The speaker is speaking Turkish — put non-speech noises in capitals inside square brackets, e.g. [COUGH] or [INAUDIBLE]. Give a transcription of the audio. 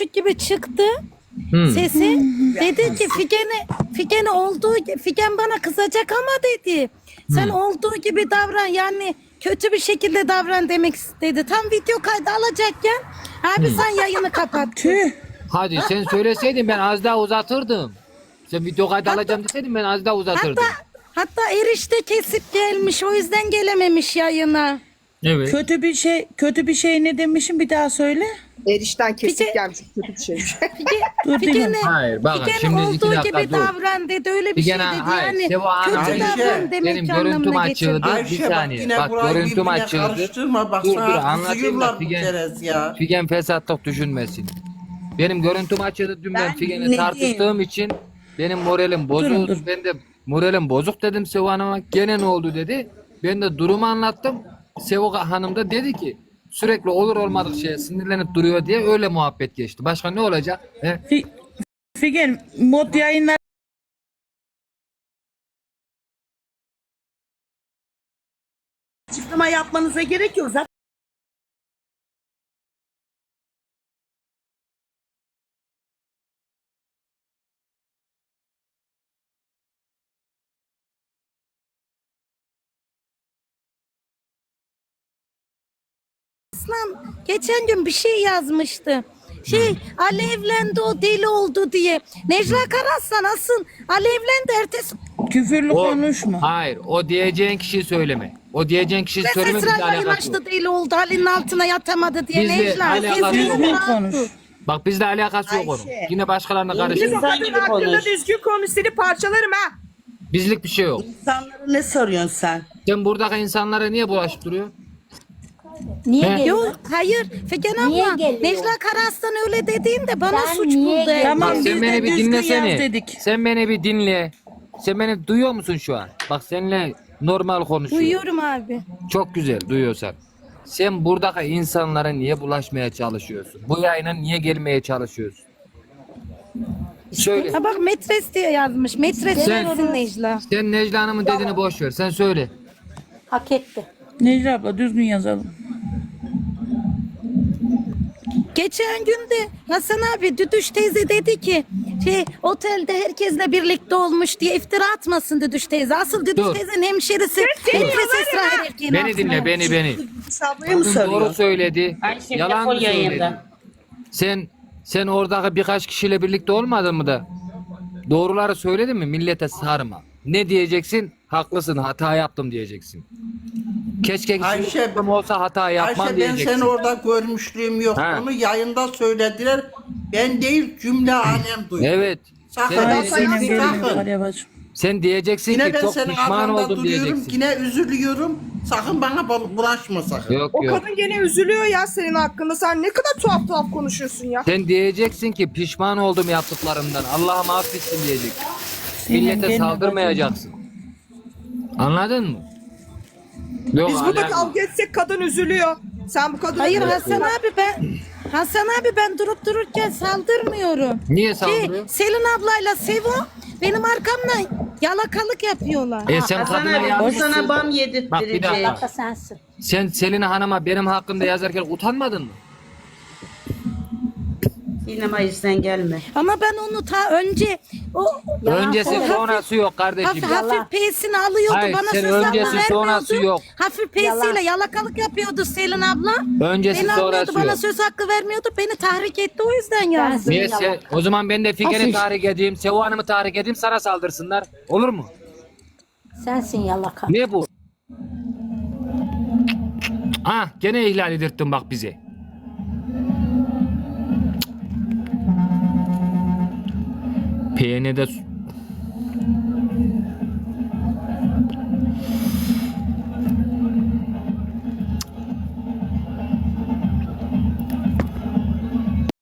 küçük gibi çıktı Hı. sesi. Dedi ki Figen'e Figen'e olduğu Figen bana kızacak ama dedi. Sen olduğu gibi davran yani kötü bir şekilde davran demek istedi. Tam video kaydı alacakken abi sen yayını kapat. Hadi sen söyleseydin ben az daha uzatırdım. Sen video kaydı alacağım deseydin ben az daha uzatırdım. Hatta hatta erişte kesip gelmiş o yüzden gelememiş yayına. Evet. Kötü bir şey, kötü bir şey ne demişim bir daha söyle. Erişten kesik Figen- gelmiş kötü bir. [LAUGHS] Fige, Dur, Figen'e dinle. Hayır, bakın şimdi iki olduğu dakika gibi dur. davran dedi öyle bir Figen'e- şey dedi. hayır, yani Seva Hanım, kötü Ayşe, davran demek benim görüntüm anlamına açıldı. getirdi. Ayşe bir bak saniye. yine Bak, burayı görüntüm birbirine açıldı. karıştırma. Bak Dur, sana dur, hakkı anlatayım da bu Figen- kerez ya. Figen fesatlık düşünmesin. Benim görüntüm açıldı dün ben, Ben Figen'le dinleyeyim. tartıştığım için benim moralim bozuldu. Dur. Ben de moralim bozuk dedim Seva Hanım'a. Gene ne oldu dedi. Ben de durumu anlattım. Seva Hanım da dedi ki sürekli olur olmadık şeye sinirlenip duruyor diye öyle muhabbet geçti. Başka ne olacak? He? Fi- Figen mod yayınlar açıklama yapmanıza gerek yok. Zaten İslam geçen gün bir şey yazmıştı. Şey Ali evlendi o deli oldu diye. Necla Karaslan asıl Ali evlendi ertesi küfürlü konuşma. Hayır o diyeceğin kişiyi söyleme. O diyeceğin kişiyi söyleme Esra bizle yayın alakası yok. açtı deli oldu Ali'nin altına yatamadı diye Bizle Necla. alakası yok. Düzgün konuş. Bak bizle alakası yok onun. Ayşe. Yine başkalarına Biz karışıyor. o kadın gibi hakkında konuş. düzgün konuş seni parçalarım ha. Bizlik bir şey yok. insanlara ne soruyorsun sen? Sen buradaki insanlara niye bulaşıp duruyorsun? Niye He? geliyor? Yok hayır Figen Niye abla geliyor? Necla Karaslan öyle dediğinde bana Sen suç niye buldu. Tamam Bak biz sen de beni bir düzgün dinlesene. yaz dedik. Sen beni bir dinle. Sen beni duyuyor musun şu an? Bak seninle normal konuşuyorum. Duyuyorum abi. Çok güzel duyuyorsan. Sen buradaki insanlara niye bulaşmaya çalışıyorsun? Bu yayına niye gelmeye çalışıyorsun? Söyle. Ha bak metres diye yazmış. Metres Sen- Necla. Sen Necla Hanım'ın dediğini boş ver. Sen söyle. Hak etti. Necla abla düzgün yazalım. Geçen gün de Hasan abi Düdüş teyze dedi ki şey otelde herkesle birlikte olmuş diye iftira atmasın Düdüş teyze. Asıl Düdüş Dur. teyzenin hemşerisi Metres Esra her erkeğin Beni altına dinle beni beni. Sabraya mı Kadın doğru soruyor? söyledi. Ayşe Yalan mı söyledi? yayında. Sen sen oradaki birkaç kişiyle birlikte olmadın mı da? Doğruları söyledin mi? Millete sarma. Ne diyeceksin? Haklısın hata yaptım diyeceksin. Keşke Ayşe- kişi olsa hata yapmam Ayşe ben diyeceksin. seni orada görmüşlüğüm yok. Ha. Onu yayında söylediler. Ben değil cümle alem duydu. Evet. Sakın Sen, ha, diyeceksin, sakın. Zeynep geliyor sakın. yukarıya bacım. sen diyeceksin Yine ki ben çok senin pişman arkanda oldum duruyorum. diyeceksin. Yine üzülüyorum. Sakın bana bul- bulaşma sakın. Yok O yok. kadın gene üzülüyor ya senin hakkında. Sen ne kadar tuhaf tuhaf konuşuyorsun ya. Sen diyeceksin ki pişman oldum yaptıklarımdan. Allah'ım affetsin diyeceksin. Zeynep Millete gelme saldırmayacaksın. Anladın mı? Yok, Biz burada alakası- kavga etsek kadın üzülüyor. Sen bu kadını Hayır Hasan abi ben Hasan abi ben durup dururken saldırmıyorum. Niye Şey, saldırıyor? Selin ablayla Sevo benim arkamdan yalakalık yapıyorlar. E sen Hasan kadına abi bu yazmışsın. sana bam Bak bir yedirttirecek. dakika. Dakika sensin. Sen Selin Hanım'a benim hakkımda yazarken utanmadın mı? Yine Mayıs'tan gelme. Ama ben onu ta önce o Yalan Öncesi söyle. sonrası yok kardeşim. hafif, P'sini alıyordu Hayır, bana sen söz hakkı öncesi sonrası vermiyordu. yok. Hafif P'siyle Yalan. yalakalık yapıyordu Selin abla. Öncesi beni almıyordu sonrası bana yok. söz hakkı vermiyordu. Beni tahrik etti o yüzden yazdım. Niye Yalan. sen, o zaman ben de Figen'i Hafif. tahrik edeyim, Sevo Hanım'ı tahrik edeyim, sana saldırsınlar. Olur mu? Sensin yalaka. Ne bu? Ah gene ihlal edirttin bak bizi. PN'de